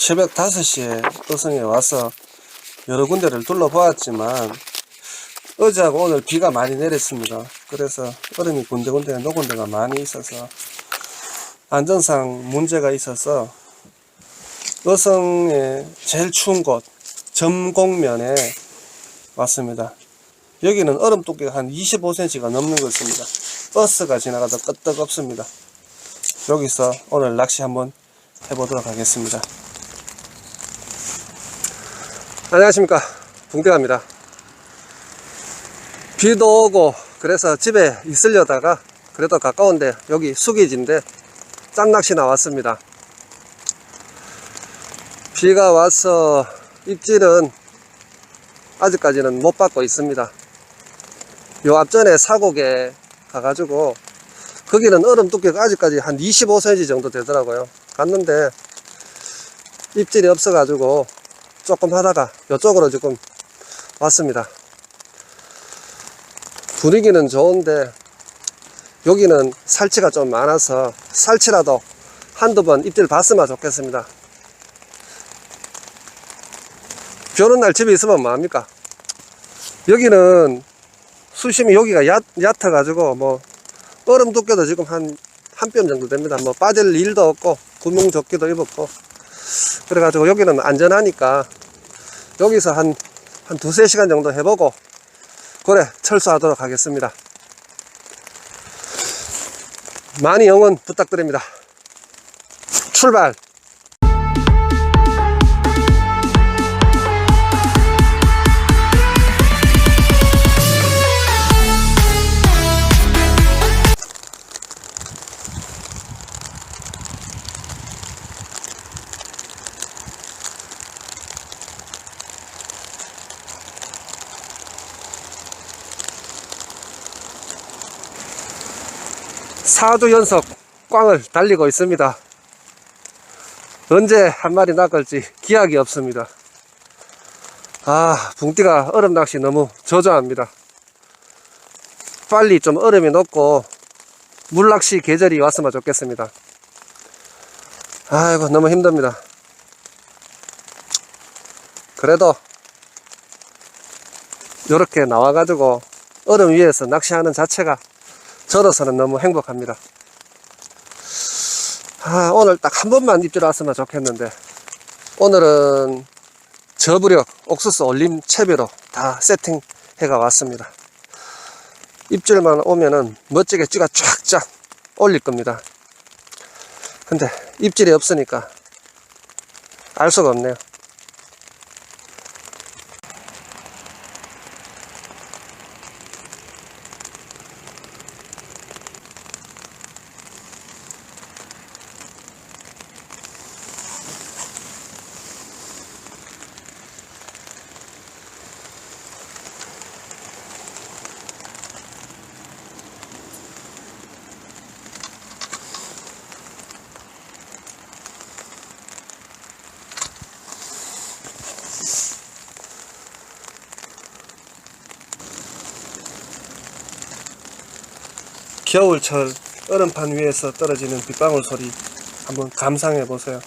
새벽 5시에 어성에 와서 여러 군데를 둘러보았지만 어제하고 오늘 비가 많이 내렸습니다. 그래서 얼음이 군데군데 녹은 데가 많이 있어서 안전상 문제가 있어서 어성의 제일 추운 곳 점곡면에 왔습니다. 여기는 얼음 두께가 한 25cm가 넘는 것 같습니다. 버스가 지나가도 끄떡 없습니다. 여기서 오늘 낚시 한번 해보도록 하겠습니다. 안녕하십니까. 붕대갑니다. 비도 오고 그래서 집에 있으려다가 그래도 가까운데 여기 수기지인데 짠낚시 나왔습니다. 비가 와서 입질은 아직까지는 못 받고 있습니다. 요 앞전에 사곡에 가가지고 거기는 얼음 두께가 아직까지 한 25cm 정도 되더라고요. 갔는데 입질이 없어가지고 조금 하다가 이쪽으로 지금 왔습니다. 분위기는 좋은데 여기는 살치가 좀 많아서 살치라도 한두 번 입질 봤으면 좋겠습니다. 비 오는 날 집에 있으면 뭐합니까? 여기는 수심이 여기가 얕, 얕아 가지고 뭐 얼음 두께도 지금 한 한 뼘 정도 됩니다. 뭐 빠질 일도 없고 구명조끼도 입었고 그래가지고 여기는 안전하니까 여기서 한, 한 두세 시간 정도 해보고 그래 철수하도록 하겠습니다. 많이 응원 부탁드립니다. 출발! 사주 연속 꽝을 달리고 있습니다. 언제 한 마리 낚을지 기약이 없습니다. 아, 붕띠가 얼음 낚시 너무 저조합니다. 빨리 좀 얼음이 녹고 물낚시 계절이 왔으면 좋겠습니다. 아이고, 너무 힘듭니다. 그래도 이렇게 나와가지고 얼음 위에서 낚시하는 자체가 저로서는 너무 행복합니다. 아, 오늘 딱 한 번만 입질 왔으면 좋겠는데, 오늘은 저부력 옥수수 올림 채비로 다 세팅해가 왔습니다. 입질만 오면은 멋지게 쥐가 쫙쫙 올릴 겁니다. 근데 입질이 없으니까 알 수가 없네요. 겨울철 얼음판 위에서 떨어지는 빗방울 소리 한번 감상해 보세요.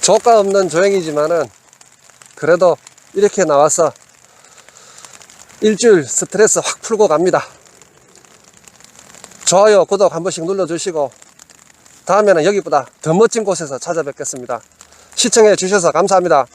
조가 없는 조행이지만은 그래도 이렇게 나와서 일주일 스트레스 확 풀고 갑니다. 좋아요, 구독 한 번씩 눌러주시고 다음에는 여기보다 더 멋진 곳에서 찾아뵙겠습니다. 시청해 주셔서 감사합니다.